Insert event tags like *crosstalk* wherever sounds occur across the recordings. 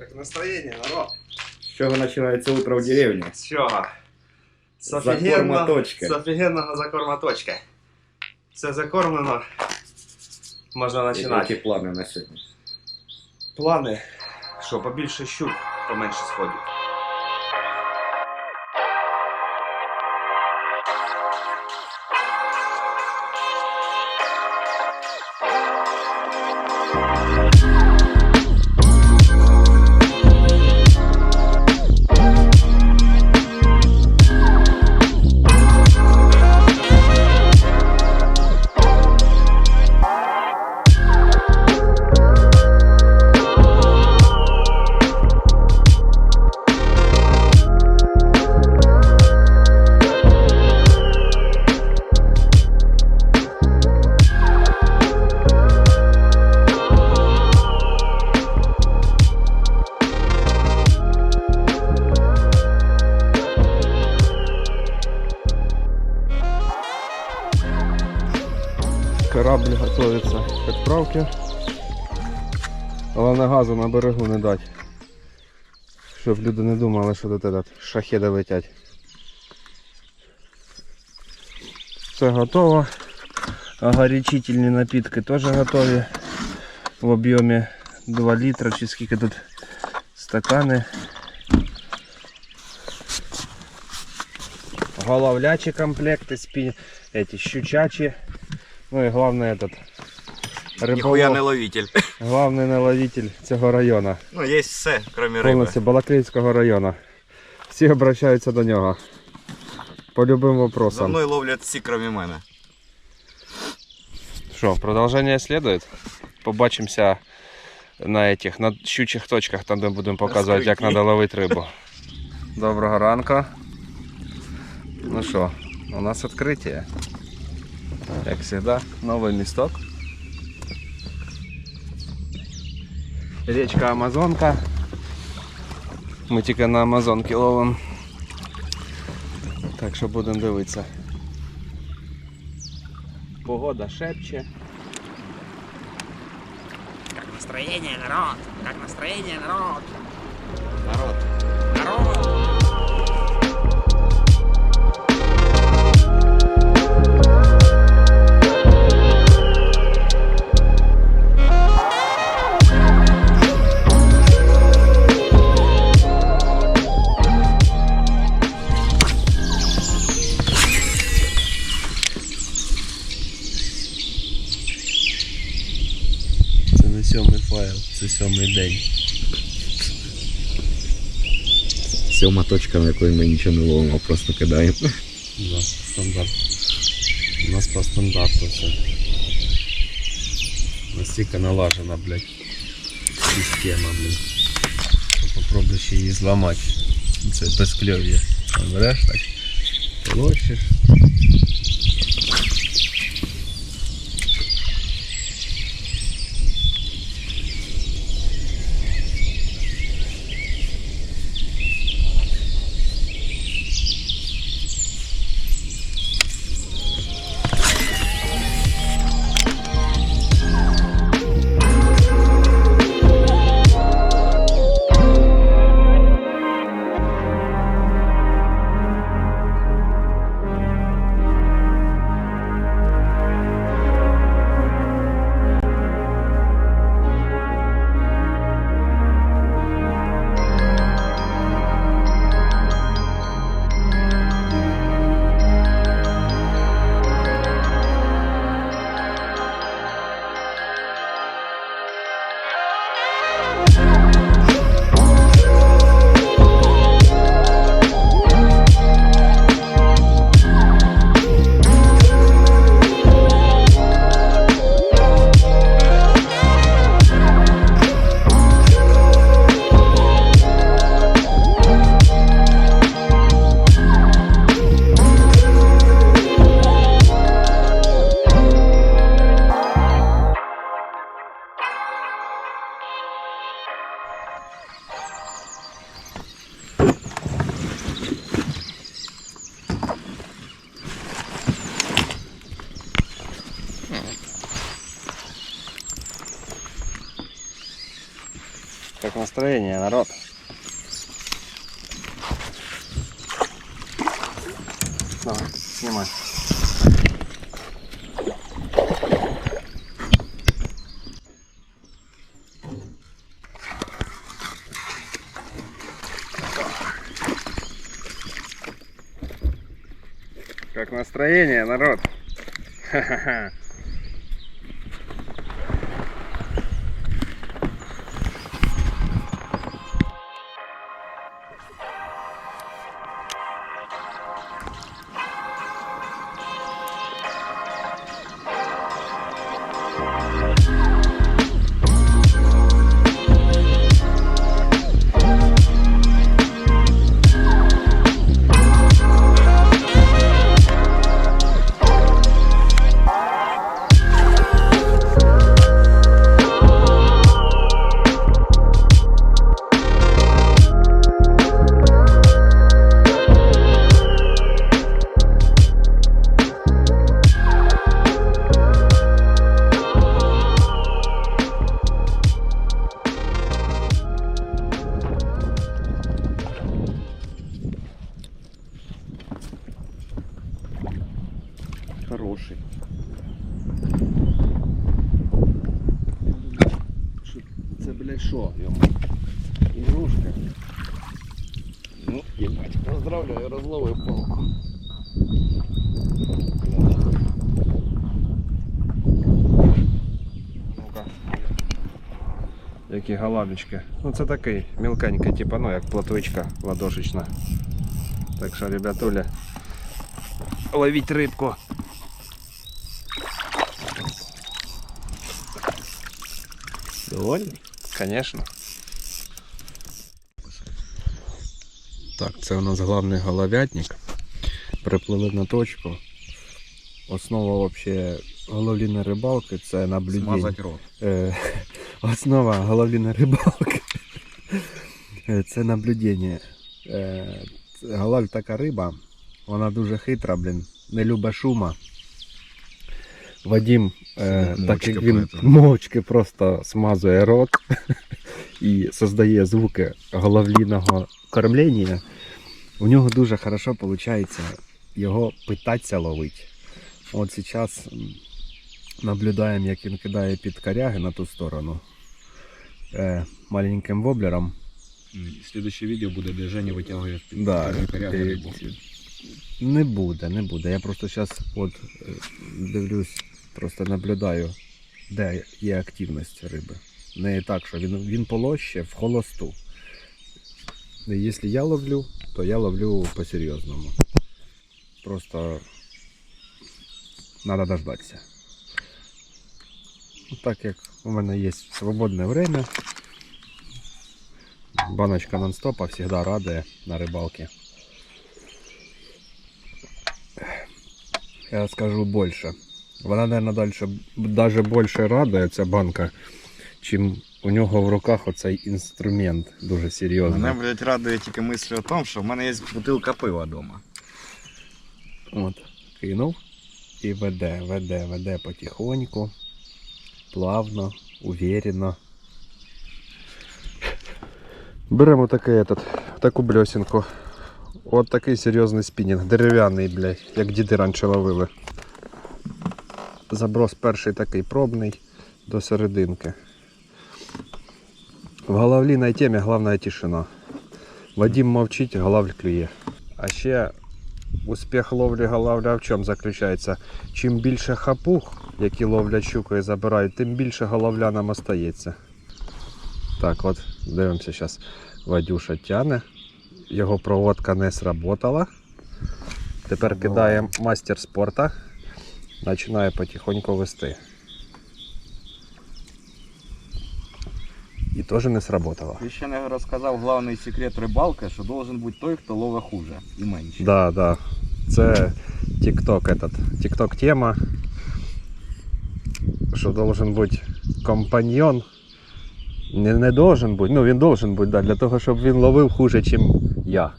Как настроение, народ? З чого починається утро в деревні? С чого? З Закорматочка. с офігенного закормоточка. Все закормлено. Можна Які починати. плани на сьогодні? Плани. Що, побільше щук, поменше сходів. газу на берегу не дати. Щоб люди не думали, що тут этот шахеди летять. Все готово. А горячительні напитки теж готові. В об'ємі 2 літра чи скільки тут стакани. Головлячі комплекти, спі... эти, щучачі. Ну і головне этот. Ніхуя не ловитель. *laughs* главний наловитель цього району. Ну, є все, крім риби. Повністю Балаклійського району. Всі обращаються до нього. По любим За вопросам. мною ловлять всі, крім мене. Що, продовження слідує? Побачимося на этих, на щучих точках, там де будемо показувати, як треба ловити рибу. *laughs* Доброго ранку. Ну що, у нас відкриття. Як завжди, новий місток. Річка Амазонка. Ми тільки на Амазонки ловимо. Так що будемо дивитися. Погода шепче. Как настроение, народ? Как настроение, народ? Народ. Народ! Сьомий день. Сьома точка, на якої ми нічого не ловимо, просто кидаємо. Да, стандарт. У нас по стандарту все. Настільки налажена, блядь, система, блядь. Попробуй ще її зламати. Це безкльов'я. Береш так, полощиш. Настроение, народ? Давай, снимай. Как настроение, народ? Ха-ха-ха. Які галабічки. Ну це такий мілкенький, типа, ну як платвичка ладошечна. Так що, ребятуля, ловіть рибку. Довольний? Конечно. Так, це у нас головний головятник. Приплили на точку. Основа вообще головліної рибалки це наблюдення. рот. Основа головліної рибалки. Це наблюдення. Е, така риба, вона дуже хитра, блін, не любить шума. Вадім, е, так як він мовчки просто смазує рот і создає звуки головліного кормлення, у нього дуже хорошо виходить його питатися ловить. От зараз наблюдаємо, як він кидає під коряги на ту сторону е, маленьким воблером. Следующее видео буде, де Женя витягує під Да, коряги е. Не буде, не буде. Я просто зараз от е, дивлюсь, просто наблюдаю, де є активність риби. Не так, що він, він полоще в холосту. І Якщо я ловлю, то я ловлю по-серйозному. Просто треба дождатися. Так як у мене є свободне время, баночка нон-стопа завжди радує на рибалки. Я скажу больше. Вона, наверное, дальше, даже більше радує ця банка, чим у нього в руках оцей інструмент дуже серйозний. Мене, блядь, радує тільки мисль о тому, що в мене є бутилка пива вдома. От, кинув і веде, веде, веде потихоньку, плавно, уверенно. Беремо такий этот, таку бльосінку. От такий серйозний спінінг, дерев'яний, блядь, як діди раніше ловили. Заброс перший такий пробний до серединки. В головлійній темі головна тишина. Вадим мовчить, головль клює. А ще успіх ловлі головля в чому заключається? Чим більше хапух, які ловлять щукою забирають, тим більше головля нам остається. Так, от дивимося зараз. Вадюша тяне. Його проводка не сработала. Тепер кидає мастер спорта. Починає потихоньку вести. І теж не сработало. Ти ще не розказав головний секрет рибалки, що должен бути той, хто ловить хуже і менше. Да, да. Це TikTok этот. TikTok тема. Що должен бути компаньйон. Не, не должен бути, ну він должен бути, да, для того, щоб він ловив хуже, ніж я.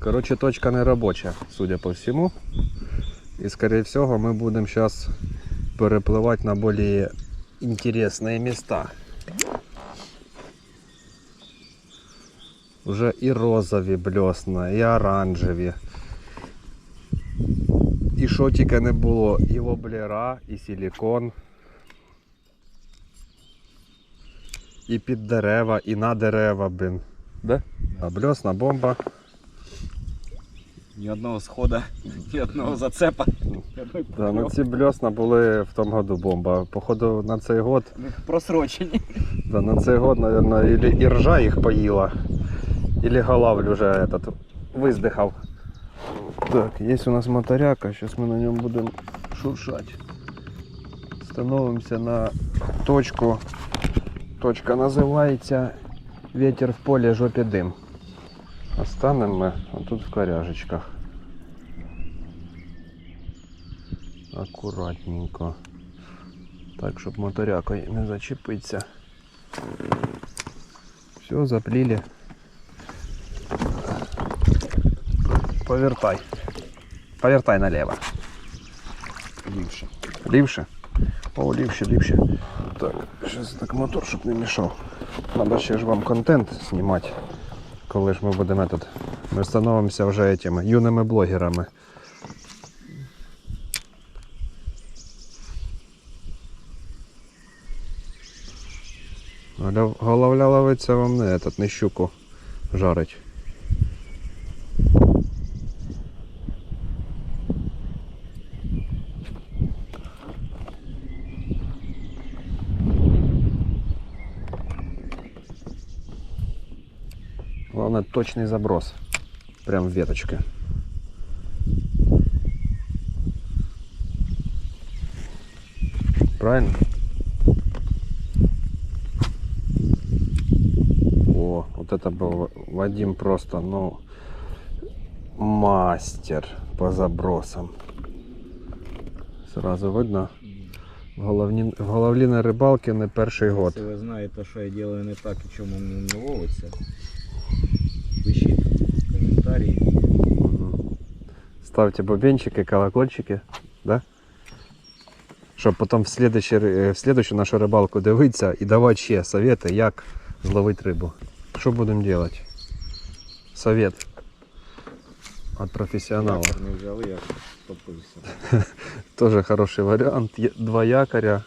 Коротше, точка не робоча, судя по всьому. І скорее всього ми будемо зараз перепливати на більш інтересні міста. Вже і розові бльосна, і оранжеві. І що тільки не було, і воблера, і силікон. І під дерева, і на дерева, блін. Да? А бльосна бомба. Ні одного схода, ні одного зацепа. Да, ну ці бльосна були в тому году бомба. Походу на цей год Просрочені. Да, на цей год, наверное, или и ржа их поила, или голавль уже этот выздыхал. Так, есть у нас моторяка, сейчас мы на нем будем шуршать. Становимся на точку. Точка називається Ветер в полі жопі дим. Останемо ми тут в коряжечках. Акуратненько. Так, щоб моторякою не зачепиться. Все, запліли. Повертай. Повертай налево. Лівше. Лівше? О, лівше, лівше. Так, зараз так мотор, щоб не мішав. Надо ще ж вам контент знімати. Коли ж ми будемо тут. Ми становимося вже этими юними блогерами. Головля ловиться вам не этот, не щуку жарить. точный заброс. Прям в веточке. Правильно? О, вот это был Вадим просто, ну, мастер по забросам. Сразу видно. В, головні, в головлі на рибалки не перший год. Якщо ви знаєте, що я роблю не так і чому мені не ловиться, Ставьте бубенчики, колокольчики, да? Щоб потім в, следующий, в следующу нашу рибалку дивитися і давати ще совети, як зловити рибу. Що будемо робити? Совет від професіонала. Не взяли, я топився. *laughs* Тоже хороший вариант. Два якоря.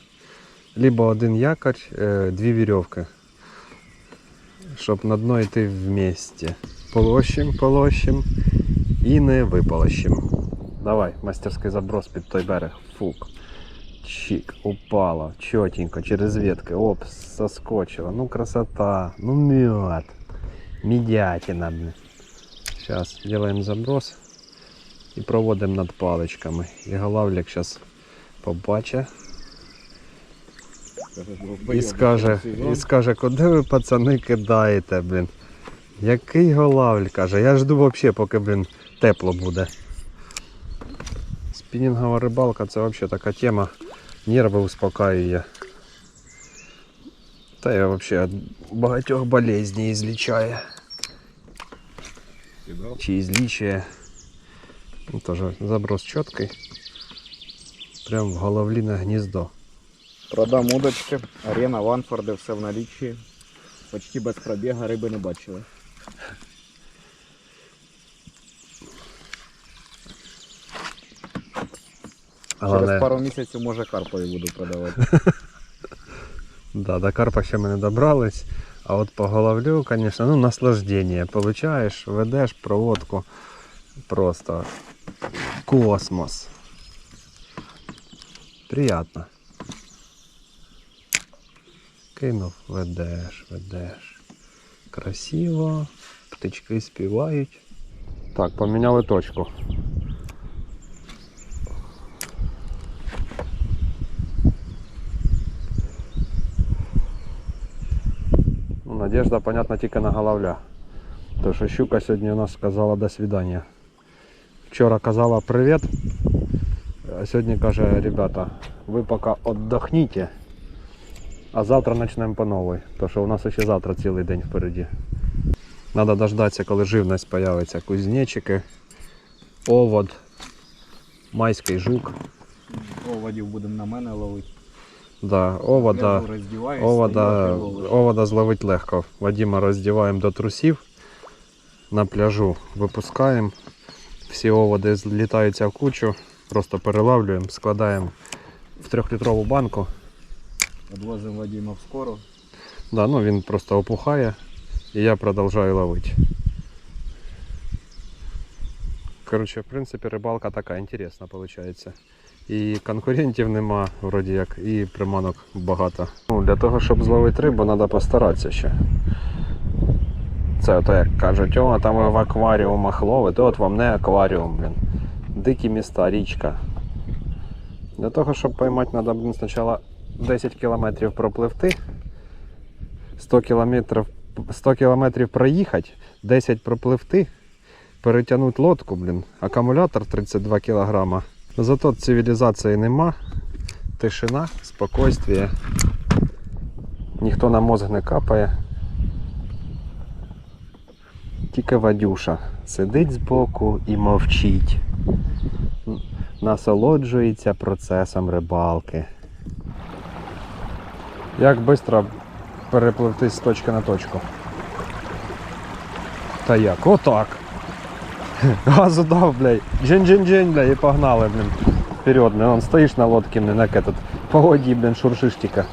Либо один якорь, е, дві вірьовки. Щоб на дно йти вместе. Полощим, полощим і не виполощим. Давай, мастерський заброс під той берег. Фук. Чик, упала, чотенько, через ветки. Оп, соскочила. Ну красота. Ну мед. Медятина, блин. Сейчас делаем заброс і проводимо над паличками. І голавляк зараз побачить і скаже, і скаже, куди ви пацани кидаєте, блін. Який голавль, каже, я жду взагалі, поки, блін, тепло буде. Спінінгова рибалка це взагалі така тема. Нерви успокаює. Та я взагалі від багатьох болезней злічає. Чи излічує. Ну, Тоже заброс чіткий. Прям в головліне гніздо. Продам удочки, арена, Ванфорди, все в наліччі. Почти без пробіга риби не бачили. Через пару місяців може карпові буду продавати. *laughs* да, до карпа ще ми не добрались. А от по головлю, звісно, ну наслаждення. Получаєш, ведеш проводку. Просто космос. Приятно. Кинув, ведеш, ведеш. Красиво. Птички співають. Так, поміняли точку. Надежда, понятно, тільки на головля. То що щука сьогодні у нас сказала до свидання. Вчора казала привіт, а сьогодні каже, ребята, ви поки віддохніть, а завтра почнемо по новій. То що у нас ще завтра цілий день впереді. Надо дождатися, коли живність появиться. Кузнечики, овод, майський жук. Оводів будемо на мене ловити. Да, овода. Овода, овода зловить легко. Вадима роздіваємо до трусів. на пляжу. Випускаємо, всі оводи злітаються в кучу, просто перелавлюємо, складаємо в трьохлітрову банку. Відвозимо Вадима в скору. Да, ну він просто опухає і я продовжую ловити. Коротше, в принципі, рибалка така інтересна виходить. І конкурентів нема, вроді як, і приманок багато. Ну, для того, щоб зловити рибу, треба постаратися ще. Це ото як кажуть, о, там ви в акваріумах ловите, от вам не акваріум, блін. Дикі міста, річка. Для того, щоб поймати, треба блін, спочатку 10 кілометрів пропливти. 100 кілометрів, 100 кілометрів проїхати, 10 пропливти, перетягнути лодку, блін, акумулятор 32 кілограма. Зато цивілізації нема, тишина, спокойствие. Ніхто на мозг не капає. Тільки Вадюша сидить збоку і мовчить. Насолоджується процесом рибалки. Як швидко перепливти з точки на точку. Та як? Отак. *laughs* Газу дав, блядь. Джин-джин-джин, блядь, і погнали, блін. Вперед, блін. Он стоїш на лодці, блін, як этот. По воді, блін, шуршиш тільки.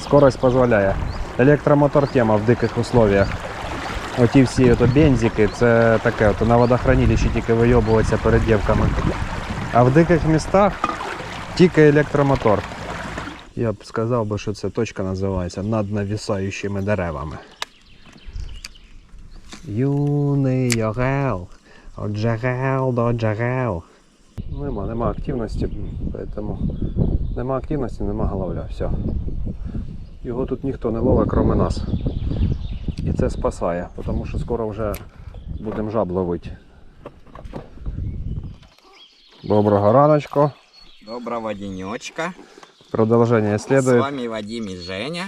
Скорость дозволяє. Електромотор тема в диких условиях. Оті всі ото бензики, це таке, ото на водохранилищі тільки вийобуватися перед дівками. А в диких містах тільки електромотор. Я б сказав би, що це точка називається над навісаючими деревами. Юний Орел, от джерел до джерел. Нема, нема активності, поэтому нема активності, нема головля. Все. Його тут ніхто не ловить, крім нас. І це спасає, тому що скоро вже будемо жаб ловити. Доброго раночку. Доброго денечка. Продовження С слідує. вами Вадим и Женя.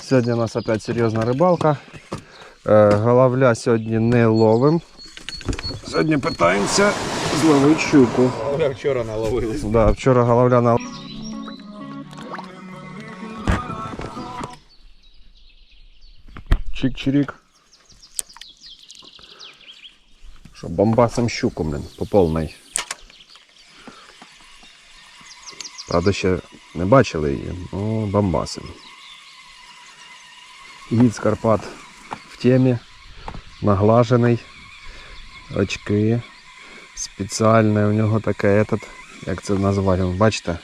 Сьогодні у нас опять серйозна рибалка. Е, головля сьогодні не ловим. Сьогодні питаємося зловити щуку. Вчора наловились. Да, вчора головля на. Чик-чирик. Що, бомбасом щуку, блин, по повній. Правда, ще не бачили її, ну бомбасим. Гід з Карпат темі, наглажений, очки. Спеціальне у нього таке этот, як це назвати, бачите?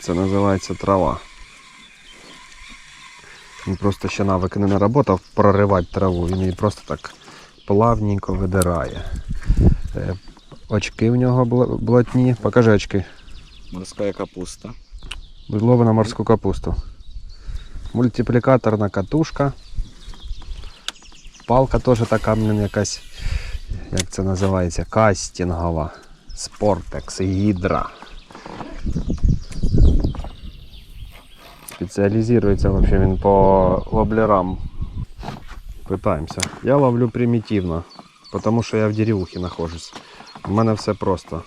Це називається трава. Він просто ще навики не наработав проривати траву, він її просто так плавненько видирає. Е, Очки в нього бл- блатні. Покажи очки. Морська капуста. Лови на морську капусту. Мультиплікаторна катушка. Палка теж така, блін, якась, як це називається, кастінгова. Спортекс, гідра. Спеціалізується вообще він по воблерам. Питаємося. Я ловлю примітивно, тому що я в деревухі нахожусь. У мене все просто.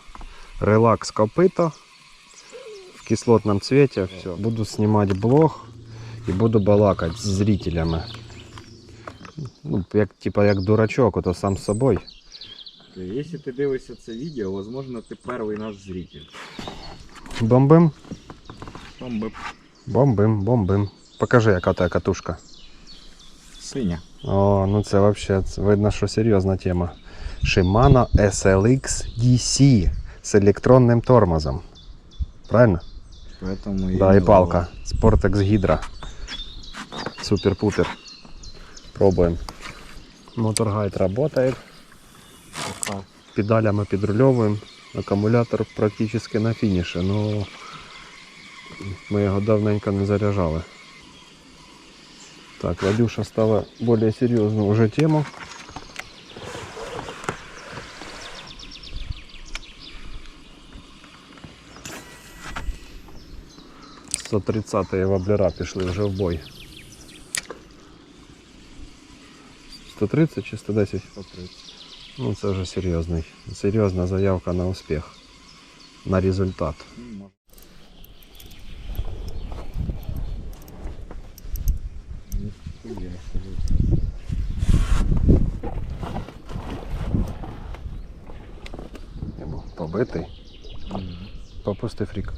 Релакс копито в кислотном цвете. Все. Буду снимать блог і буду балакати з зрителями. Ну, як, типа як дурачок, ото сам з собою. Якщо ти дивишся це відео, можливо, ти перший наш зритель. Бомбим? Там би Бомбим, бомбим. Покажи, яка тебе катушка. синя. О, ну це це видно, що серйозна тема. Shimano SLX DC з електронним тормозом. Правильно? Поэтому Да, і палка. Sportex Hydra. Супер-пупер. Пробуємо. Моторгайд работает. Педалями підрульовуємо. Акумулятор практично на фініші, ну ми його давненько не заряджали. Так, Вадюша стала більш серйозну вже тему. Сто 130 воблера пішли вже в бой. 130 чи 110? 130. Ну це вже серйозний. Серйозна заявка на успіх, на результат. Я був побитий. Попусти фрік.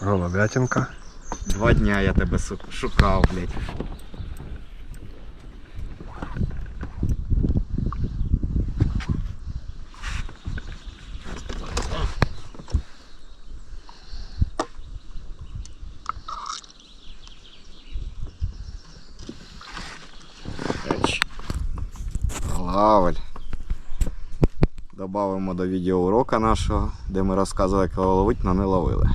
Голубятинка. Два дня я тебе шукав, блядь. Еч. Лавель. Добавимо до відеоурока нашого, де ми розказували, як ловити, але не ловили.